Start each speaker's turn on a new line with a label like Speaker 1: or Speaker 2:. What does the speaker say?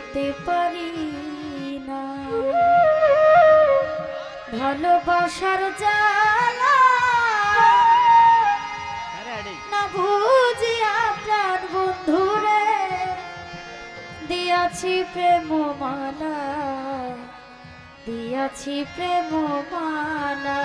Speaker 1: দিতে পারি না। ভালোবাসার জানা বুঝি আপনার বন্ধুরে দিয়াছি প্রেম মানা দিয়াছি প্রেম মানা